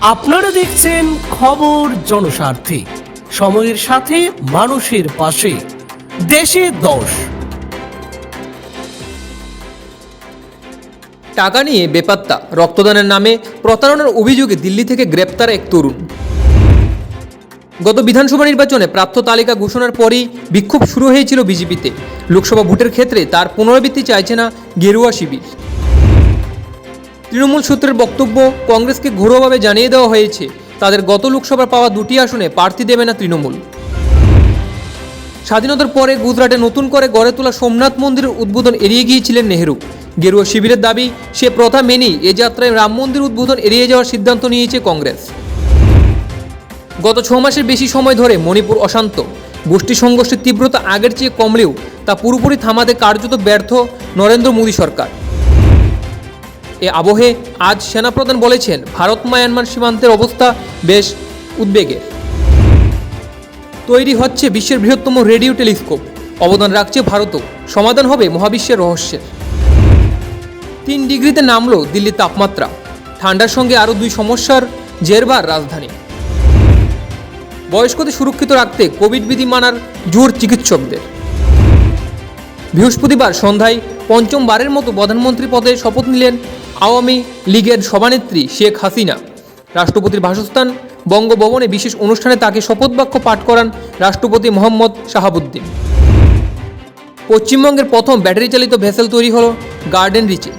আপনারা দেখছেন খবর জনস্বার্থে। সময়ের সাথে মানুষের পাশে। দেশে দশ। টাকা নিয়ে বেপাত্তা। রক্তদানের নামে প্রতারণার অভিযোগে দিল্লি থেকে গ্রেপ্তার এক তরুণ। গত বিধানসভা নির্বাচনে প্রাপ্ত তালিকা ঘোষণার পরই বিক্ষোভ শুরু হয়েছিল বিজেপিতে। লোকসভা ভোটের ক্ষেত্রে তার পুনরাবৃত্তি চাইছে না গেরুয়া শিবির। তৃণমূল সূত্রের বক্তব্য কংগ্রেসকে ঘরোয়াভাবে জানিয়ে দেওয়া হয়েছে। তাদের গত লোকসভা পাওয়া দুটি আসনে প্রার্থী দেবে না তৃণমূল। স্বাধীনতার পরে গুজরাটে নতুন করে গড়ে তোলা সোমনাথ মন্দিরের উদ্বোধন এড়িয়ে গিয়েছিলেন নেহেরু। গেরুয়া শিবিরের দাবি, সে প্রথা মেনেই এ যাত্রায় রাম মন্দির উদ্বোধন এড়িয়ে যাওয়ার সিদ্ধান্ত নিয়েছে কংগ্রেস। গত ছ মাসের বেশি সময় ধরে মণিপুর অশান্ত। গোষ্ঠী সংঘর্ষের তীব্রতা আগের চেয়ে কমলেও তা পুরোপুরি থামাতে কার্যত ব্যর্থ নরেন্দ্র মোদী সরকার। এ আবহে আজ সেনাপ্রধান বলেছেন, ভারত মায়ানমার সীমান্তের অবস্থা বেশ উদ্বেগের তৈরি হচ্ছে বিশ্বের বৃহত্তম রেডিও টেলিস্কোপ। অবদান রাখছে ভারতও। সমাধান হবে মহাবিশ্বের রহস্যের। তিন ডিগ্রিতে নামলো দিল্লির তাপমাত্রা। ঠান্ডার সঙ্গে আরও দুই সমস্যার জেরবার রাজধানী। বয়স্কদের সুরক্ষিত রাখতে কোভিড বিধি মানার জোর চিকিৎসকদের। বৃহস্পতিবার সন্ধ্যায় পঞ্চমবারের মতো প্রধানমন্ত্রী পদে শপথ নিলেন আওয়ামী লীগের সভানেত্রী শেখ হাসিনা। রাষ্ট্রপতির বাসস্থান বঙ্গভবনে বিশেষ অনুষ্ঠানে তাকে শপথ বাক্য পাঠ করান রাষ্ট্রপতি মোহাম্মদ শাহাবুদ্দিন। পশ্চিমবঙ্গের প্রথম ব্যাটারি চালিত ভেসেল তৈরি হল গার্ডেন রিচে।